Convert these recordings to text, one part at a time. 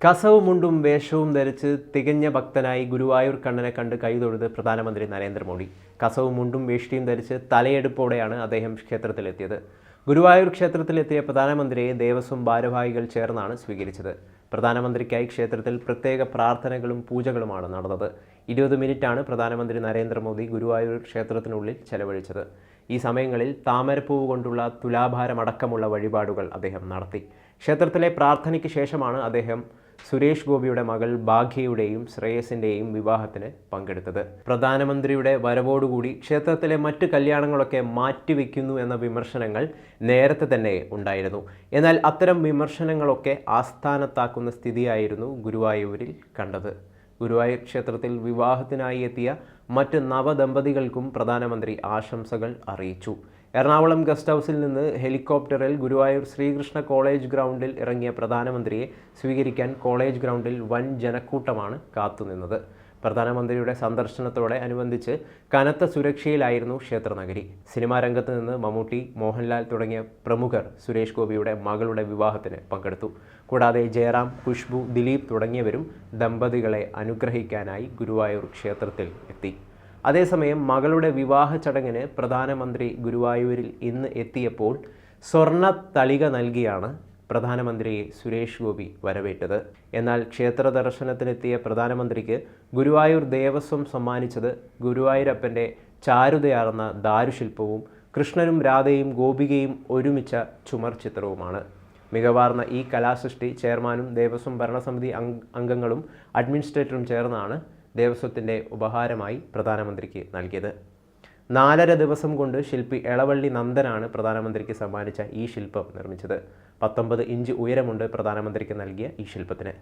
കസവ് മുണ്ടും വേഷവും ധരിച്ച് തികഞ്ഞ ഭക്തനായി ഗുരുവായൂർ കണ്ണനെ കണ്ട് കൈതൊഴുത് പ്രധാനമന്ത്രി നരേന്ദ്രമോദി. കസവും മുണ്ടും വേഷ്ടിയും ധരിച്ച് തലയെടുപ്പോടെയാണ് അദ്ദേഹം ക്ഷേത്രത്തിലെത്തിയത്. ഗുരുവായൂർ ക്ഷേത്രത്തിലെത്തിയ പ്രധാനമന്ത്രിയെ ദേവസ്വം ഭാരവാഹികൾ ചേർന്നാണ് സ്വീകരിച്ചത്. പ്രധാനമന്ത്രിക്കായി ക്ഷേത്രത്തിൽ പ്രത്യേക പ്രാർത്ഥനകളും പൂജകളുമാണ് നടന്നത്. ഇരുപത് മിനിറ്റാണ് പ്രധാനമന്ത്രി നരേന്ദ്രമോദി ഗുരുവായൂർ ക്ഷേത്രത്തിനുള്ളിൽ ചെലവഴിച്ചത്. ഈ സമയങ്ങളിൽ താമരപ്പൂവ് കൊണ്ടുള്ള തുലാഭാരമടക്കമുള്ള വഴിപാടുകൾ അദ്ദേഹം നടത്തി. ക്ഷേത്രത്തിലെ പ്രാർത്ഥനയ്ക്ക് ശേഷമാണ് അദ്ദേഹം സുരേഷ് ഗോപിയുടെ മകൾ ഭാഗ്യയുടെയും ശ്രേയസിന്റെയും വിവാഹത്തിന് പങ്കെടുത്തത്. പ്രധാനമന്ത്രിയുടെ വരവോടുകൂടി ക്ഷേത്രത്തിലെ മറ്റ് കല്യാണങ്ങളൊക്കെ മാറ്റിവെക്കുന്നു എന്ന വിമർശനങ്ങൾ നേരത്തെ തന്നെ ഉണ്ടായിരുന്നു. എന്നാൽ അത്തരം വിമർശനങ്ങളൊക്കെ ആസ്ഥാനത്താക്കുന്ന സ്ഥിതിയായിരുന്നു ഗുരുവായൂരിൽ കണ്ടത്. ഗുരുവായൂർ ക്ഷേത്രത്തിൽ വിവാഹത്തിനായി എത്തിയ മറ്റ് നവദമ്പതികൾക്കും പ്രധാനമന്ത്രി ആശംസകൾ അറിയിച്ചു. എറണാകുളം ഗസ്റ്റ് ഹൗസിൽ നിന്ന് ഹെലികോപ്റ്ററിൽ ഗുരുവായൂർ ശ്രീകൃഷ്ണ കോളേജ് ഗ്രൗണ്ടിൽ ഇറങ്ങിയ പ്രധാനമന്ത്രിയെ സ്വീകരിക്കാൻ കോളേജ് ഗ്രൗണ്ടിൽ വൻ ജനക്കൂട്ടമാണ് കാത്തുനിന്നത്. പ്രധാനമന്ത്രിയുടെ സന്ദർശനത്തോടെ അനുബന്ധിച്ച് കനത്ത സുരക്ഷയിലായിരുന്നു ക്ഷേത്രനഗരി. സിനിമാ രംഗത്ത് നിന്ന് മമ്മൂട്ടി മോഹൻലാൽ തുടങ്ങിയ പ്രമുഖർ സുരേഷ് ഗോപിയുടെ മകളുടെ വിവാഹത്തിന് പങ്കെടുത്തു. കൂടാതെ ജയറാം ഖുഷ്ബു ദിലീപ് തുടങ്ങിയവരും ദമ്പതികളെ അനുഗ്രഹിക്കാനായി ഗുരുവായൂർ ക്ഷേത്രത്തിൽ എത്തി. അതേസമയം മകളുടെ വിവാഹ ചടങ്ങിന് പ്രധാനമന്ത്രി ഗുരുവായൂരിൽ ഇന്ന് എത്തിയപ്പോൾ സ്വർണ തളിക നൽകിയാണ് പ്രധാനമന്ത്രിയെ സുരേഷ് ഗോപി വരവേറ്റത്. എന്നാൽ ക്ഷേത്ര ദർശനത്തിനെത്തിയ പ്രധാനമന്ത്രിക്ക് ഗുരുവായൂർ ദേവസ്വം സമ്മാനിച്ചത് ഗുരുവായൂരപ്പന്റെ ചാരുതയാർന്ന ദാരുശില്പവും കൃഷ്ണനും രാധയും ഗോപികയും ഒരുമിച്ച ചുമർ ചിത്രവുമാണ്. മികവാർന്ന ഈ കലാസൃഷ്ടി ചെയർമാനും ദേവസ്വം ഭരണസമിതി അംഗ- അംഗങ്ങളും അഡ്മിനിസ്ട്രേറ്ററും ചേർന്നാണ് ദേവസ്വത്തിന്റെ ഉപഹാരമായി പ്രധാനമന്ത്രിക്ക് നൽകിയത്. നാലര ദിവസം കൊണ്ട് ശില്പി എളവള്ളി നന്ദനാണ് പ്രധാനമന്ത്രിക്ക് സമ്മാനിച്ച ഈ ശില്പം നിർമ്മിച്ചത്. പത്തൊമ്പത് ഇഞ്ച് ഉയരമുണ്ട് പ്രധാനമന്ത്രിക്ക് നൽകിയ ഈ ശില്പത്തിന്.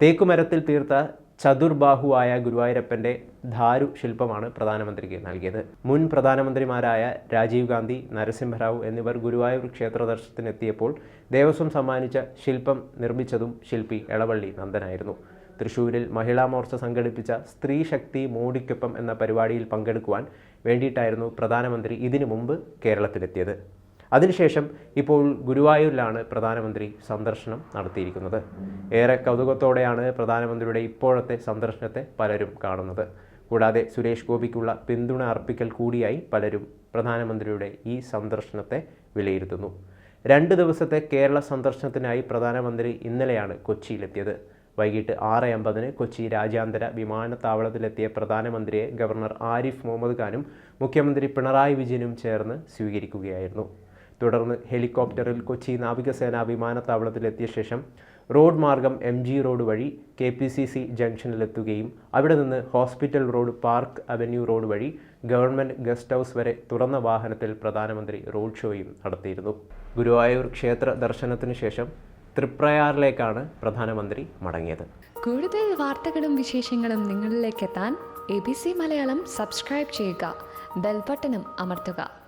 തേക്കുമരത്തിൽ തീർത്ത ചതുർബാഹുവായ ഗുരുവായൂരപ്പന്റെ ധാരു ശില്പമാണ് പ്രധാനമന്ത്രിക്ക് നൽകിയത്. മുൻ പ്രധാനമന്ത്രിമാരായ രാജീവ് ഗാന്ധി നരസിംഹറാവു എന്നിവർ ഗുരുവായൂർ ക്ഷേത്ര ദർശനത്തിനെത്തിയപ്പോൾ ദേവസ്വം സമ്മാനിച്ച ശില്പം നിർമ്മിച്ചതും ശില്പി എളവള്ളി നന്ദനായിരുന്നു. തൃശൂരിൽ മഹിളാ മോർച്ച സംഘടിപ്പിച്ച സ്ത്രീ ശക്തി മോഡിക്കൊപ്പം എന്ന പരിപാടിയിൽ പങ്കെടുക്കുവാൻ വേണ്ടിയിട്ടായിരുന്നു പ്രധാനമന്ത്രി ഇതിനു മുമ്പ് കേരളത്തിലെത്തിയത്. അതിനുശേഷം ഇപ്പോൾ ഗുരുവായൂരിലാണ് പ്രധാനമന്ത്രി സന്ദർശനം നടത്തിയിരിക്കുന്നത്. ഏറെ കൗതുകത്തോടെയാണ് പ്രധാനമന്ത്രിയുടെ ഇപ്പോഴത്തെ സന്ദർശനത്തെ പലരും കാണുന്നത്. കൂടാതെ സുരേഷ് ഗോപിക്കുള്ള പിന്തുണ അർപ്പിക്കൽ കൂടിയായി പലരും പ്രധാനമന്ത്രിയുടെ ഈ സന്ദർശനത്തെ വിലയിരുത്തുന്നു. രണ്ട് ദിവസത്തെ കേരള സന്ദർശനത്തിനായി പ്രധാനമന്ത്രി ഇന്നലെയാണ് കൊച്ചിയിലെത്തിയത്. വൈകിട്ട് ആറ് അമ്പതിന് കൊച്ചി രാജ്യാന്തര വിമാനത്താവളത്തിലെത്തിയ പ്രധാനമന്ത്രിയെ ഗവർണർ ആരിഫ് മുഹമ്മദ് ഖാനും മുഖ്യമന്ത്രി പിണറായി വിജയനും ചേർന്ന് സ്വീകരിക്കുകയായിരുന്നു. തുടർന്ന് ഹെലികോപ്റ്ററിൽ കൊച്ചി നാവികസേന വിമാനത്താവളത്തിലെത്തിയ ശേഷം റോഡ് മാർഗം എം ജി റോഡ് വഴി കെ പി സി സി ജംഗ്ഷനിലെത്തുകയും അവിടെ നിന്ന് hospital road park avenue road വഴി ഗവൺമെന്റ് ഗസ്റ്റ് ഹൗസ് വരെ തുറന്ന വാഹനത്തിൽ പ്രധാനമന്ത്രി റോഡ് ഷോയും നടത്തിയിരുന്നു. ഗുരുവായൂർ ക്ഷേത്ര ദർശനത്തിന് ശേഷം തൃപ്രയാറിലേക്കാണ് പ്രധാനമന്ത്രി മടങ്ങിയത്. കൂടുതൽ വാർത്തകളും വിശേഷങ്ങളും നിങ്ങളിലേക്ക് എത്താൻ A B C Malayalam subscribe ചെയ്യുക. ബെൽബട്ടനും അമർത്തുക.